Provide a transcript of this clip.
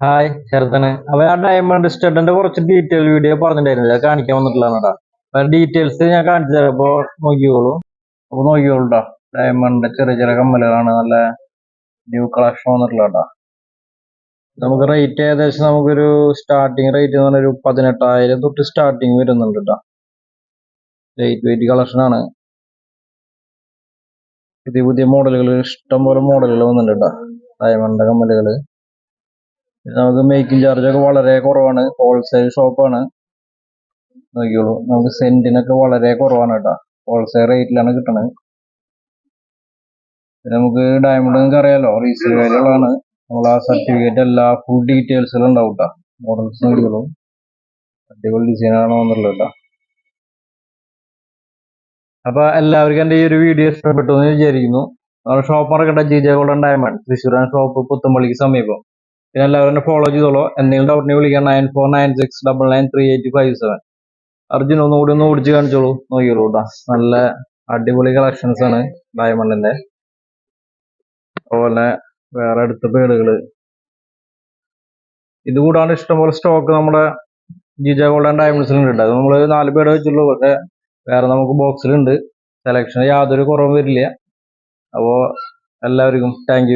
Hi ചെറുതന് അവ ആ diamond സ്റ്റഡിന്റെ കുറച്ച് ഡീറ്റെയിൽ വീഡിയോ പറഞ്ഞിട്ടുണ്ടായിരുന്നില്ല കാണിക്കാൻ വന്നിട്ടുള്ളതാണ് കേട്ടോ അപ്പൊ ഡീറ്റെയിൽസ് ഞാൻ കാണിച്ചു തരാം. അപ്പൊ നോക്കിക്കോളൂ. അപ്പൊ നോക്കിക്കോളൂട്ടോ. ഡയമണ്ട് ചെറിയ ചെറിയ കമ്മലുകളാണ്. നല്ല ന്യൂ കളക്ഷൻ വന്നിട്ടുള്ളതാ നമുക്ക് റേറ്റ് ഏകദേശം നമുക്കൊരു സ്റ്റാർട്ടിങ് റേറ്റ് എന്ന് പറഞ്ഞാൽ ഒരു പതിനെട്ടായിരം തൊട്ട് സ്റ്റാർട്ടിങ് വരുന്നുണ്ട് കേട്ടോ ലൈറ്റ് വെയിറ്റ് കളക്ഷനാണ് പുതിയ പുതിയ മോഡലുകൾ ഇഷ്ടംപോലെ മോഡലുകൾ വന്നിട്ടുണ്ട് കേട്ടോ ഡയമണ്ട് കമ്മലുകൾ നമുക്ക് മേക്കിംഗ് ചാർജ് ഒക്കെ വളരെ കുറവാണ്. ഹോൾസെയിൽ ഷോപ്പാണ് നോക്കിയോളൂ നമുക്ക് സെന്റിനൊക്കെ വളരെ കുറവാണ് കേട്ടോ. ഹോൾസെയിൽ റേറ്റിലാണ് കിട്ടണത്. നമുക്ക് ഡയമണ്ട് നിങ്ങൾക്ക് അറിയാലോ റീസെയിൽ വാല്യുള്ളതാണ് നമ്മൾ ആ സർട്ടിഫിക്കറ്റ് എല്ലാ ഫുൾ ഡീറ്റെയിൽസിലും ഉണ്ടാവും കേട്ടോ. മോഡൽസ് നോക്കിയോളൂ അടിപൊളി ഡിസൈനാണ് വന്നിട്ടുള്ളത് കേട്ടോ. അപ്പൊ എല്ലാവർക്കും എന്റെ ഈ ഒരു വീഡിയോ ഇഷ്ടപ്പെട്ടു എന്ന് വിചാരിക്കുന്നു. നമ്മുടെ ഷോപ്പ് മറക്കട്ടെ ജി ജെ ഗോൾഡൻ ഡയമണ്ട് തൃശ്ശൂരാണ് ഷോപ്പ് പുത്തുമ്പള്ളിക്ക് സമീപം. പിന്നെ എല്ലാവരും ഫോളോ ചെയ്തോളൂ. എന്തെങ്കിലും ഡൗട്ടിനെ വിളിക്കാം nine four nine six double nine three eight five seven Arjun ഒന്നുകൂടി ഒന്ന് ഓടിച്ച് കാണിച്ചോളൂ. നോക്കിയോളൂ കേട്ടോ നല്ല അടിപൊളി കളക്ഷൻസ് ആണ് ഡയമണ്ടിന്റെ. അതുപോലെ വേറെ അടുത്ത പേടുകൾ. ഇത് കൂടാണ്ട് ഇഷ്ടംപോലെ സ്റ്റോക്ക് നമ്മുടെ ജിജ ഗോൾഡ് ആൻഡ് ഡയമണ്ട്സിലുണ്ട് ഉണ്ട്. അത് നമ്മൾ നാല് പേട് വെച്ചുള്ളൂ. പക്ഷെ വേറെ നമുക്ക് ബോക്സിലുണ്ട് സെലക്ഷൻ യാതൊരു കുറവും വരില്ല. അപ്പോൾ എല്ലാവർക്കും താങ്ക്